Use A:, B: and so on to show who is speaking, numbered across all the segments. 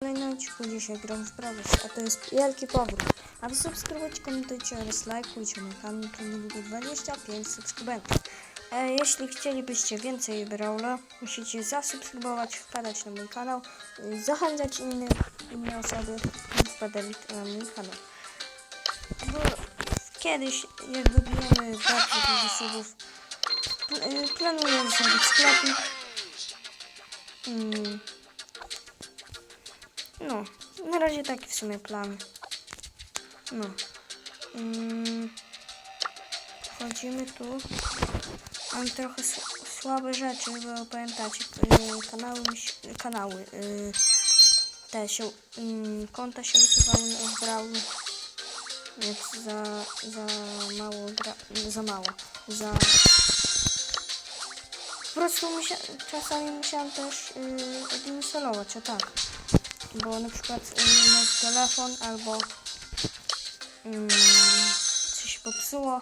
A: kolejnym odcinku dzisiaj gram w Brawl a to jest wielki powrót. A wy subskrybujcie, komentujcie oraz lajkujcie mój kanał, to niedługo 25 subskrybentów. E, jeśli chcielibyście więcej Brawla, musicie zasubskrybować, wpadać na mój kanał, y, zachęcać inne osoby, by wpadali na mój kanał. Bo kiedyś, jak dobijemy bardzo dużo subów, pl- y, planuję zrobić sklepik. Mm. No, na razie taki w sumie plan. No. Mm, wchodzimy tu. Mam trochę słabe rzeczy, bo pamiętacie, kanały, kanały y, te się, y, konta się usuwały Brawl. Więc za, za mało za mało, za... Po prostu musia, czasami musiałam też y, odinstalować, o tak bo na przykład nowy telefon albo mm, coś popsuło.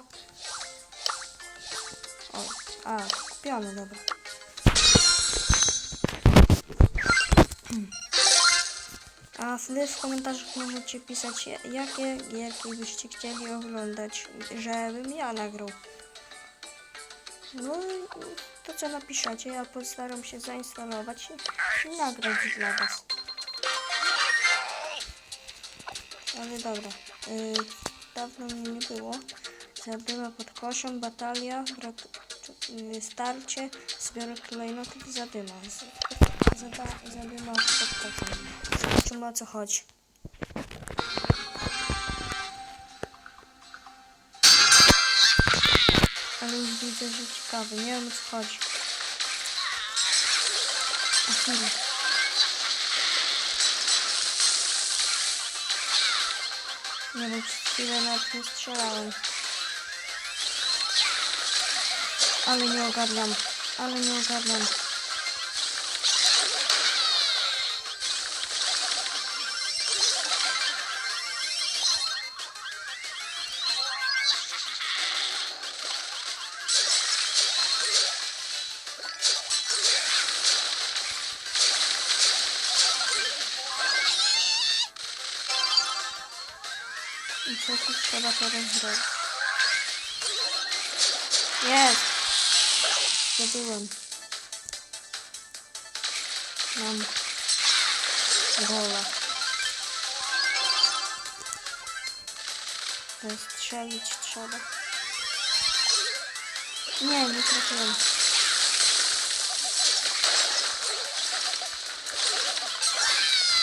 A: O, a, kupiony, dobra. A wy w komentarzach możecie pisać, jakie gierki byście chcieli oglądać, żebym ja nagrał. No to co napiszecie, ja postaram się zainstalować i nagrać dla was. Ale dobra. Y, dawno mnie nie było. Zabyła pod koszą, batalia, brak, y, starcie, zbiorę klejnotów, zadyma. Zada, zadyma pod koszą. Zobaczymy o co chodzi. Ale już widzę, że ciekawy. Nie wiem o co chodzi. A chwilę. Nawet nie strzelałem. Ale nie ogarniam. Ale nie ogarniam. I co tu trzeba teraz zrobić? Jest! Zdobyłem. Mam gola. Strzelić trzeba. Nie, nie trafiłem.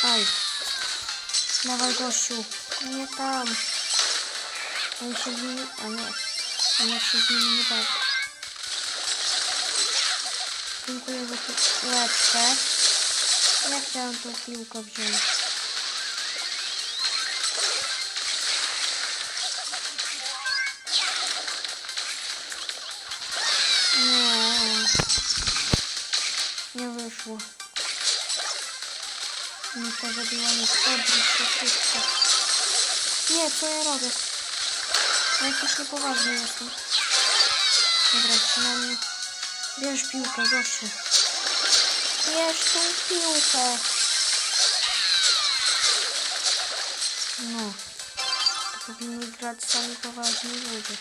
A: Aj. Dawaj gościu. Nie tam. On się z nimi... A nie. On jak się z nimi nie bawi. Dziękuję za piłeczkę. Ja chciałam tą piłkę wziąć. Nie. Nie wyszło. Nie to zabiła mnie. Odwróć się szybko. Nie, co ja robię? Ja jakiś niepoważny jestem. Dobra, przynajmniej... Bierz piłkę, gościu. Bierz tą piłkę. No. To powinni grać sami poważni ludzie.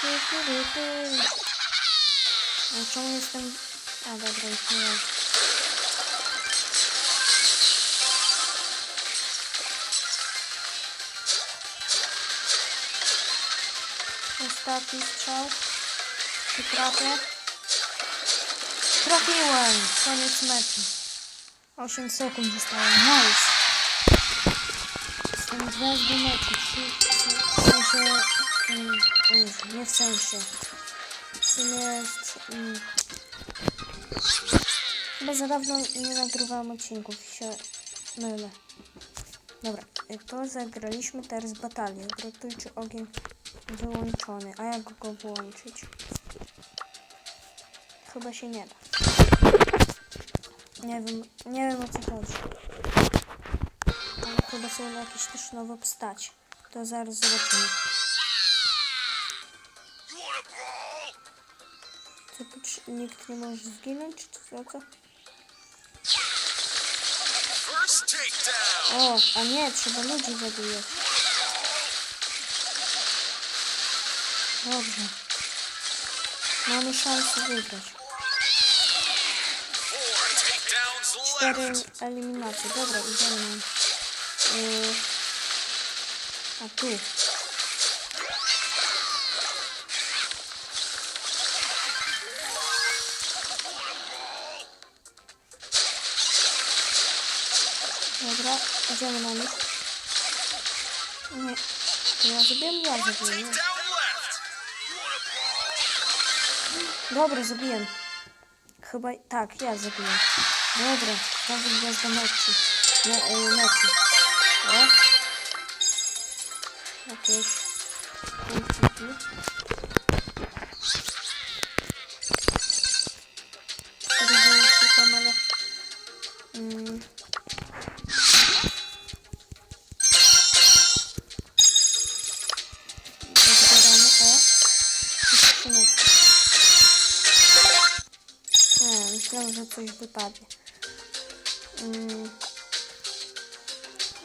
A: Ty, ty, ty, ty. A czemu jestem... A dobra, już nie wiem. Ostatni strzał. Czy trafię? Trafiłem! Koniec meczu. 8 sekund zostało. Nice! Jestem gwiazdą meczu. W sensie... o Jezu, nie w sensie. W sumie jest... mm, Chyba za dawno nie nagrywałam odcinków się mylę. Dobra, to zagraliśmy teraz batalię. Gratujcie ogień wyłączony. A jak go wyłączyć? Chyba się nie da. Nie wiem, nie wiem o co chodzi. Ale chyba są jakieś też nowe postacie. To zaraz zobaczymy. Tu trze- nikt nie może zginąć, czy co? co? O, a nie, trzeba ludzi zabijać. Wygrać.
B: Four takedowns
A: Cztery
B: left.
A: eliminacje. Dobra, idziemy na... Yy, a tu. Dobra, idziemy na nich. Nie. To ja zabiję, ja zabiję. Dobra, zabiję. Chyba tak, ja zabiję. Dobra, znowu gwiazda meczu. Me, y, meczu. O. Jakieś coś wypadnie. Mm.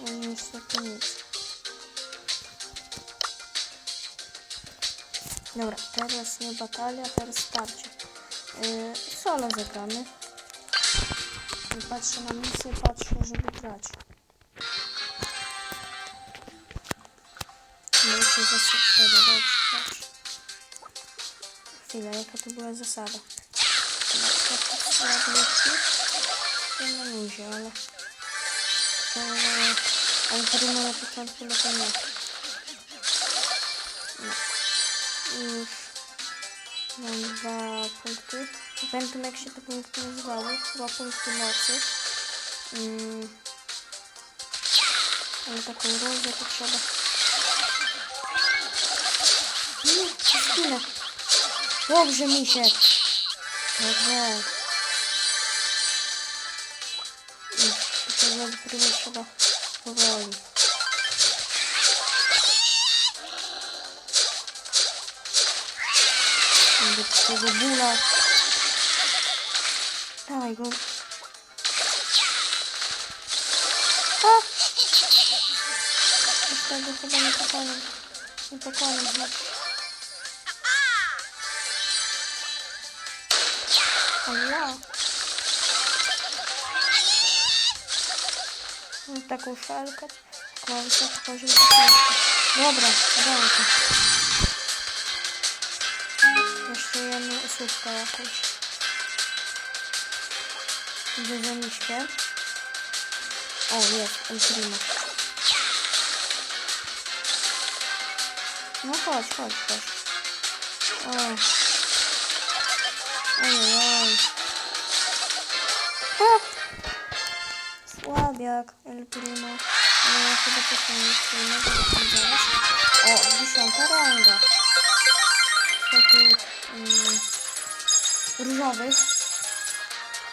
A: No niestety nic. Dobra, teraz nie batalia, teraz starcie. Yy, solo zagramy. Nie patrzę na misję, patrzę, żeby grać. No się zasada, dobrze, dobrze. Chwila, jaka to była zasada? Słabiki, to na luzie, ale... Ale trudno na początku na nie. No. Już mam dwa punkty. Nie Pamiętam jak się te punkty nazywały. Dwa punkty mocy. Mm. Ale taką różę to trzeba... Nie. Dobrze, misiek. Dobrze. Tego dopiero trzeba powoli. Do tego bóla. Dawaj go. A! Już tego chyba nie pokonam. Nie pokonam. Mam taką szalkę. Tylko wysoko poziom techniczny. Dobra, udało się. Jeszcze jedną usługkę jakąś. Idę za miśkę. O, jest, Ultrima. No chodź, chodź, chodź. O. Ojej. Słabiak, El Primo. Ale ja chyba też jeszcze jednego, to zaraz. O, dziesiąta ranga. Takich um, różowych.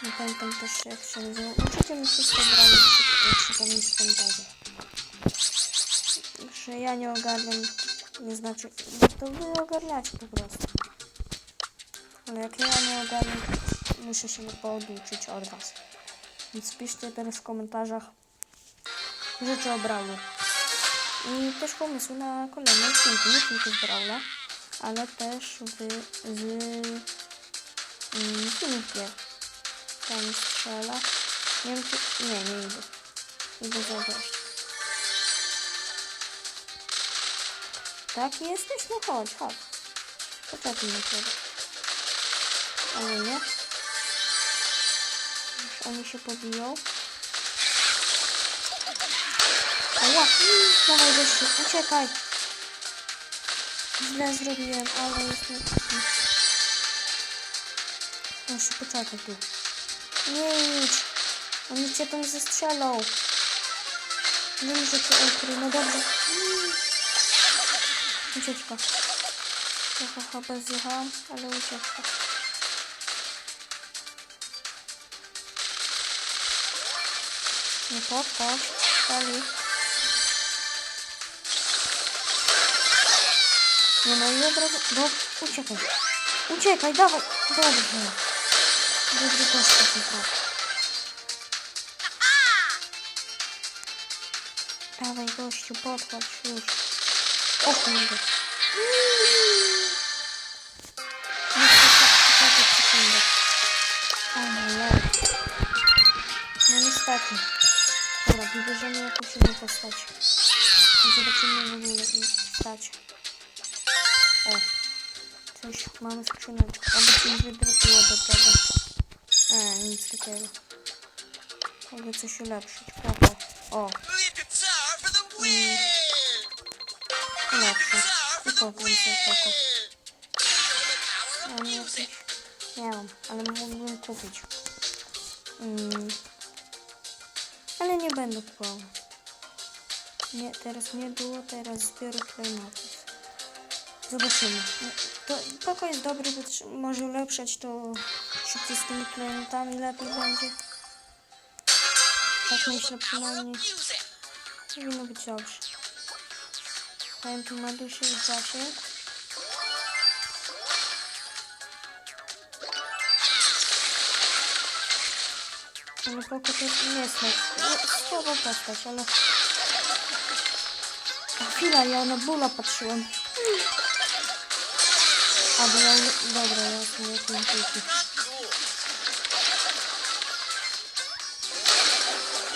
A: Nie pamiętam też jak się nazywa. Możecie mi wszystko brać, przypomnieć w komentarzach. Że ja nie ogarniam, nie znaczy, to wy ogarniacie po prostu. Ale jak ja nie ogarniam, muszę się poduczyć od was. Więc piszcie teraz w komentarzach rzeczy o Brawlu. I też pomysły na kolejne odcinki, nie tylko z Brawla, ale też w, z mm, gier. Tam strzela. Nie wiem czy... Nie, nie idę. Idę zabrać. Tak jesteś? No chodź, chodź. Poczekaj na ciebie. Ale nie. Oni się pobiją. Ała! Dawaj gościu, uciekaj! Źle zrobiłem, ale jestem... Muszę poczekać tu. Nie idź! Oni cię tam zestrzelą. Wiem, że to ukrył. No dobrze. Ucieczka. Trochę chyba zjechałam, ale ucieczka. Nie podchodź. Dali. Nie no i od razu... Do... Uciekaj. Uciekaj, dawaj. Dobrze. Dobry gościu, naprawdę. Dawaj gościu, podchodź już. O kurde. Muszę poczekać sekundę. O nie. Wybierzemy jakąś inną postać. I zobaczymy w ogóle stać. O. Coś, mamy skrzyneczkę. Oby coś wydropiło do tego. E, nic takiego. Mogę coś ulepszyć. Propo. O,
B: the win!
A: ulepszę. I potem
B: music!
A: jakieś... Nie mam, ale mógłbym kupić. Mm. Ale nie będę kupował. Nie, teraz nie było, teraz zbioru klejnotów. Zobaczymy. No, To Poko jest dobry, bo może ulepszać to szybciej z tymi klejnotami lepiej będzie. Tak myślę przynajmniej. Powinno być dobrze. Powiem tu na duszy i zasięg. Ale poko to nie jest tak. nie- Słaba postać, ale... A chwila, ja na bóla patrzyłem. A, bo ja... Dobra, ja tu nie tym kulki.
B: Cool!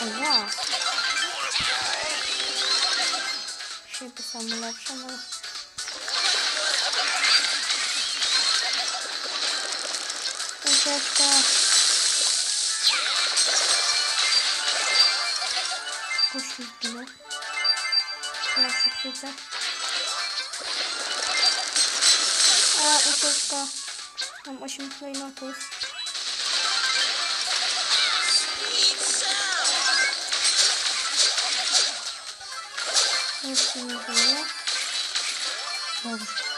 A: O, Pierwszy chwycę. A, ucieczka. Mam 8 klejnotów. Jeszcze nie było. Dobrze.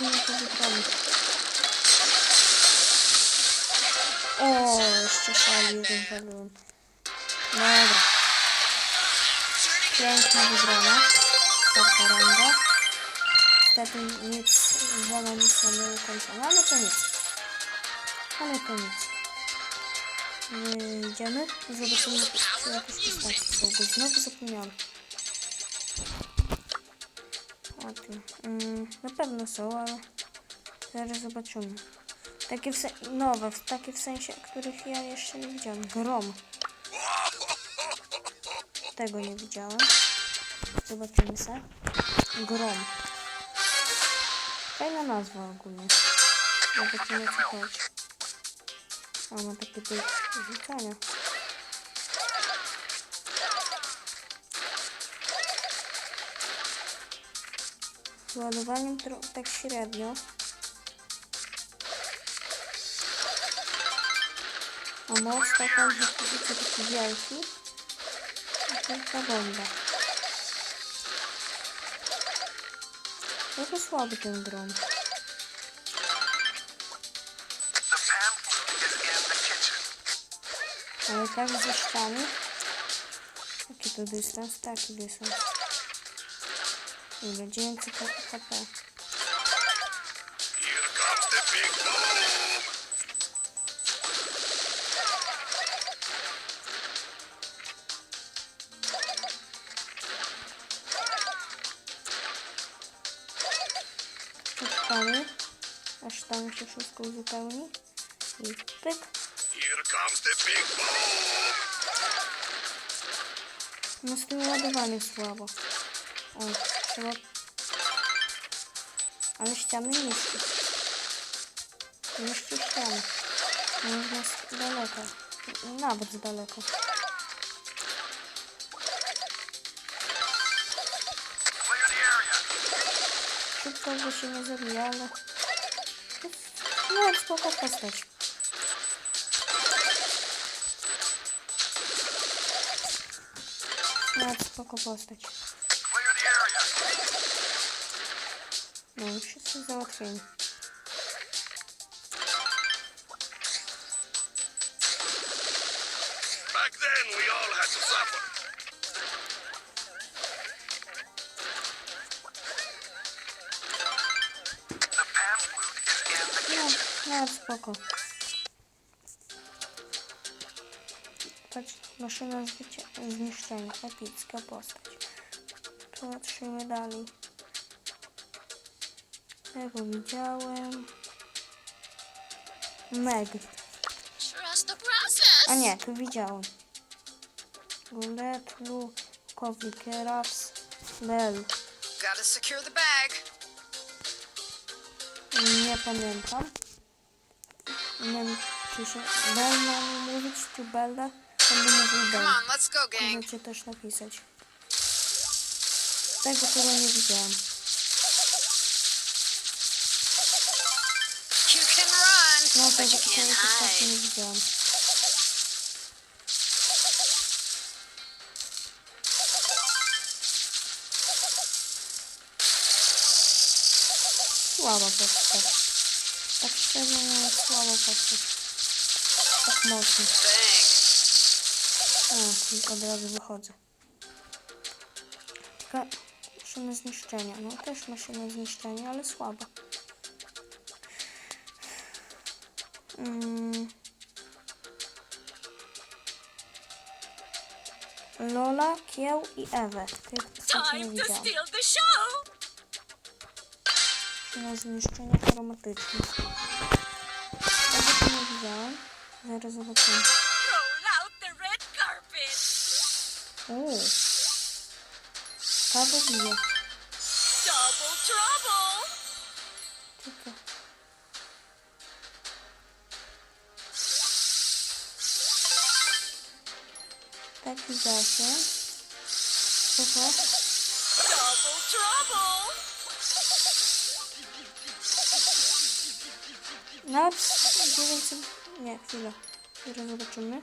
A: Nie to wygramy. O, jeszcze szali rozwaliłem. Dobra. Piękna wygrana. Czwarta ranga. Niestety nic, żadna misja nie ukończona, ale to nic. Ale to nic. Wyjdziemy i zobaczymy, czy jakieś postaci są, znowu zapomniałam. Mm, na pewno są, ale zaraz zobaczymy. Takie w nowe, takie w sensie, których ja jeszcze nie widziałam. Grom. Tego nie widziałem. Zobaczymy se. Grom. Fajna nazwa ogólnie. Zobaczymy co chodzi. A ma takie tu rzucania. Ładowaniem tak średnio. A moc taka, że widzicie taki wielki. I tylko bomba. Trochę słaby ten dron. Ale tak ze ściany. Jaki to dystans? Taki dystans. Ile? 900 HP.
B: Here comes the big boom!
A: Czekamy. Aż tam się wszystko uzupełni. I pyk. No z tym ładowaniem słabo. O, trzeba... Ale ściany niskie. Niszczy ściany. Można z daleka. Nawet z daleka.
B: Clear the area!
A: Szybko, bo się nie zabija, ale... No, już wszyscy załatwieni.
B: Back then we all had to suffer.
A: No, no, spoko. Patrz, maszyna zniszczenia, epicka postać. Patrzymy dalej. Tego widziałem. Meg. A nie, tu widziałem. Gulet, Lu, Kowi, Keraps, Bell.
C: Gotta secure the bag.
A: Nie pamiętam. Nie wiem, czy się Bell ma mówić, czy Bella. Będę mówił Bell. Możecie też napisać. Tego chyba nie widziałem. No tego
C: can't
A: też
C: hide.
A: nie widziałem. Słaba postać. Tak szczerze mówiąc, słaba postać. Tak mocno. A, i od razu wychodzę. Taka maszyna zniszczenia. No też maszyna zniszczenia, ale słaba. Mm. Lola, Kieł i Ewę. Tych postaci nie
C: Time to
A: widziałam.
C: steal the show.
A: Maszyna zniszczenia chromatyczne. Tego to nie widziałam. Zaraz zobaczymy. Uuu. Kawę bije. Taki zasięg. Spoko.
C: Double trouble.
A: Nawet 900... Nie, chwilę. Zaraz zobaczymy.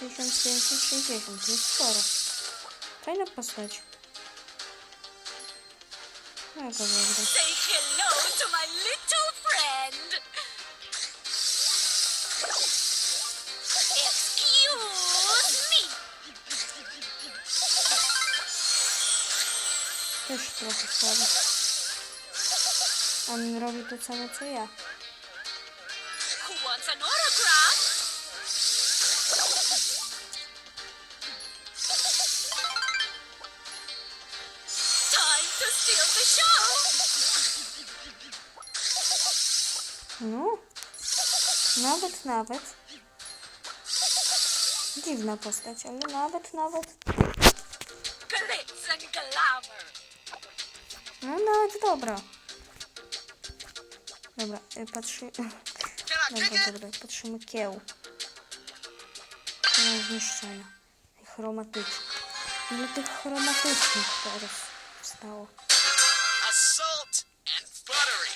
A: 1560, to jest sporo. Fajna postać. Jaka dobra.
C: Say hello to my little friend.
A: Też trochę słabo. On robi to samo co ja. No. Nawet, nawet. Dziwna postać, ale nawet, nawet.
C: Glitz and glamour.
A: No nawet dobra. Dobra, y, patrzy...
B: Can I kick
A: Dobra,
B: it?
A: dobra, patrzymy kieł. Nie zniszczenia. I chromatyczne. Ile tych chromatycznych teraz wstało?
B: Assault and buttery.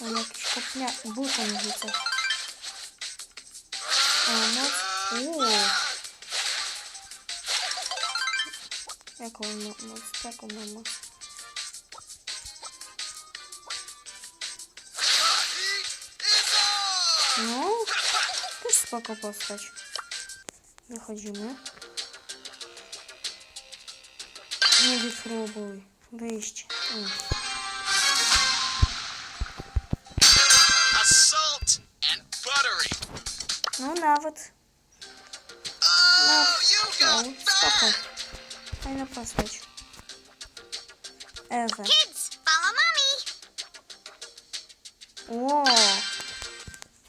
A: Mam jakiś kopnia... buton rzucę. Spoko postać. Wychodzimy. Nie wypróbuj. Wyjść. Mm.
B: Assault and buttery.
A: No nawet.
B: Oh, you
A: No,
B: got
A: spoko.
B: back!
A: Fajna postać. Ewa.
C: Kids, follow mommy.
A: Ło.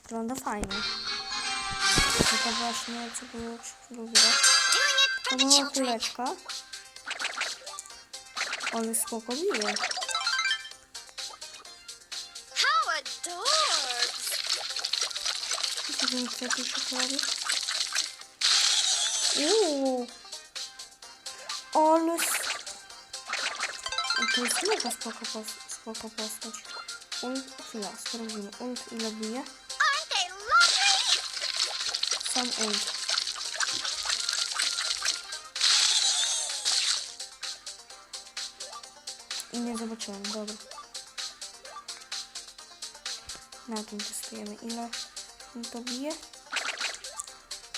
A: Wygląda fajnie. No to właśnie, co było
C: it
A: To była kuleczka. Ale spoko bije. Ten kwiaty czekolady? Uuu. Ale... To jest mega spoko, spoko postać. Ult, chwila, sprawdzimy. Ult ile bije? Ult. I nie zobaczyłem, dobra. Na tym testujemy ile. to bije?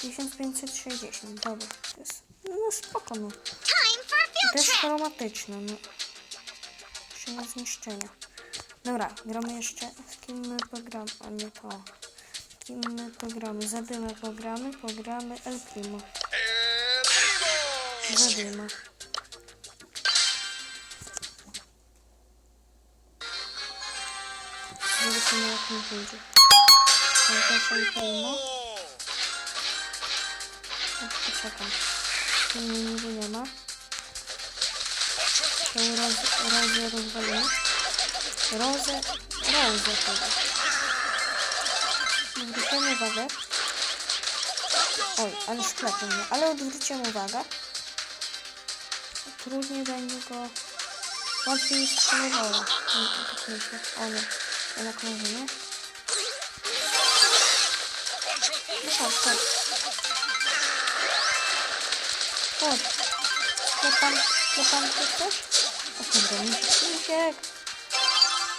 A: 1560, dobra. To jest, no spoko, no. Jest
C: trip.
A: chromatyczne, no. Jeszcze na zniszczenia. Dobra, gramy jeszcze. Z kim my pogramy? A nie to. Z kim my pogramy? Zadymę pogramy, pogramy El Primo.
B: Primo!
A: Zadyma. Zobaczymy jak mi też El Primo. Tak, poczekam. Tu mnie niby nie ma. To roz, rozę rozwalimy. Rozę, rozę chyba. Zwróciłem uwagę. Oj, ale sklepy mnie. Ale odwróciłem uwagę. Trudniej będzie go... Łatwiej strzeliwało. Tak myślę. O nie. Jednak może nie. No chodź, chodź. Chodź. Klepam, klepam tu coś? O kurde, mi. Misiek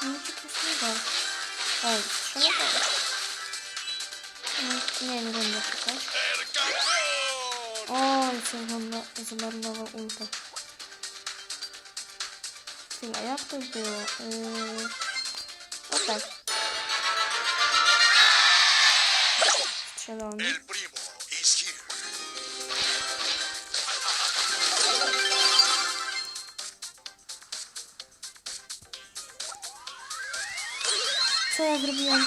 A: jest nie da. Oj, strzelowałeś. Nie, nie, będę szukać. Co zmarno- zmarnował ulta. Chwila, jak to było? Yy... O tak. Strzelony. Co ja zrobiłem?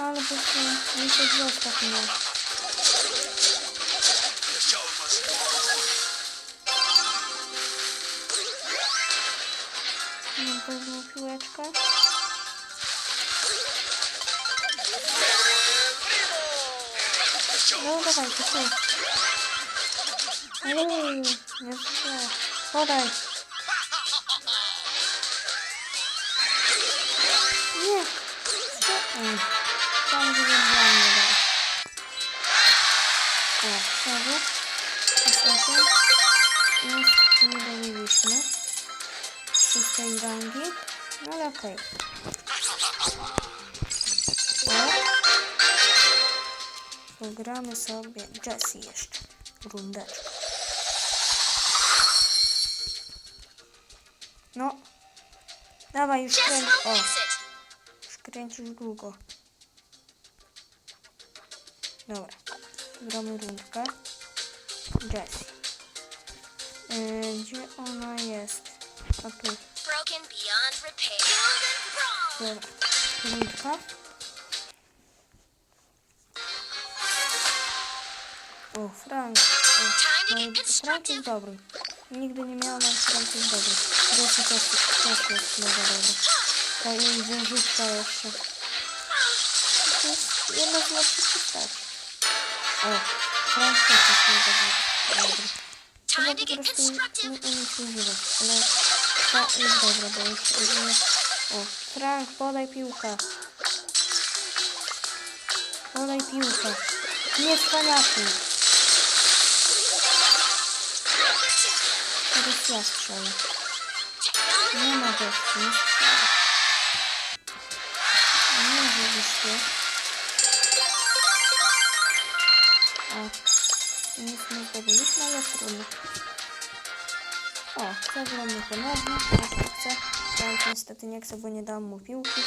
A: Po prostu mi się zostaw mnie. Mam pewną piłeczkę. No dawaj, to ty. Uuu, nie. Podaj. Okej. O. Pogramy sobie Jessie jeszcze. Rundeczkę. No. Dawaj, już kręć. O, już kręcisz długo. Dobra. Gramy rundkę. Jessie. Yy, gdzie ona jest? A tu.
C: Broken beyond repair.
A: Dobra. O, Frank. O, no, Frank jest dobry. Nigdy nie miałam, ale Frank jest dobry. Jessie też, też jest mega dobry. To i wieżyczka jeszcze. To jest jedna z lepszych postaci. O, Frank też jest mega dobry.
C: Time
A: po prostu nie umieć używać, ale ta jest dobra, bo już użyję. O, Frank, podaj piłkę. Podaj piłkę. Nie cwaniaku. Teraz ja strzelę. Nie ma gości, nie wierzysz ty. O, nic nie zdobyliśmy, ale trudno. O, zagramy ponownie, jeśli chce. Frank niestety nie chce, bo nie dałam mu piłki.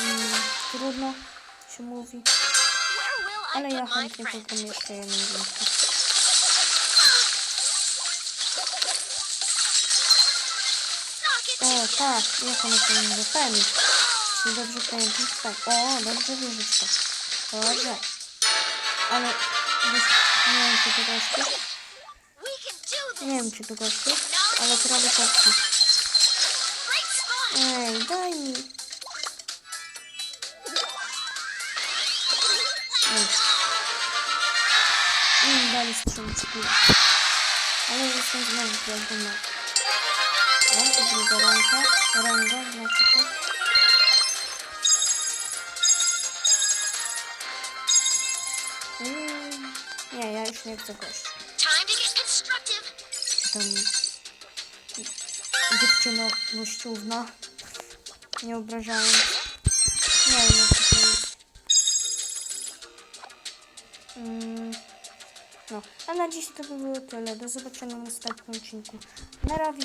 A: Mm, trudno się mówi, ale ja chętnie pogram jeszcze jedną
C: it
A: O, tak, jak one się? Fenix. Jeśli dobrze pamiętam, to tak. O, dobrze wieżyczka. Dobrze. Ale, nie wiem czy to gościu. Nie wiem czy to gościu, ale prawie tak. Ej, daj mi. Ej. Mm, dali strzęczki. Ale jestem znowu piąty na. O, druga ręka. Ręga, znaczy. Mm, nie, ja już nie chcę gości.
C: Time to get constructive
A: dziewczyno gościówna. Nie obrażając. Nie wiem, jak to jest. Mm. No, a na dziś to by było tyle. Do zobaczenia w następnym odcinku. Na razie.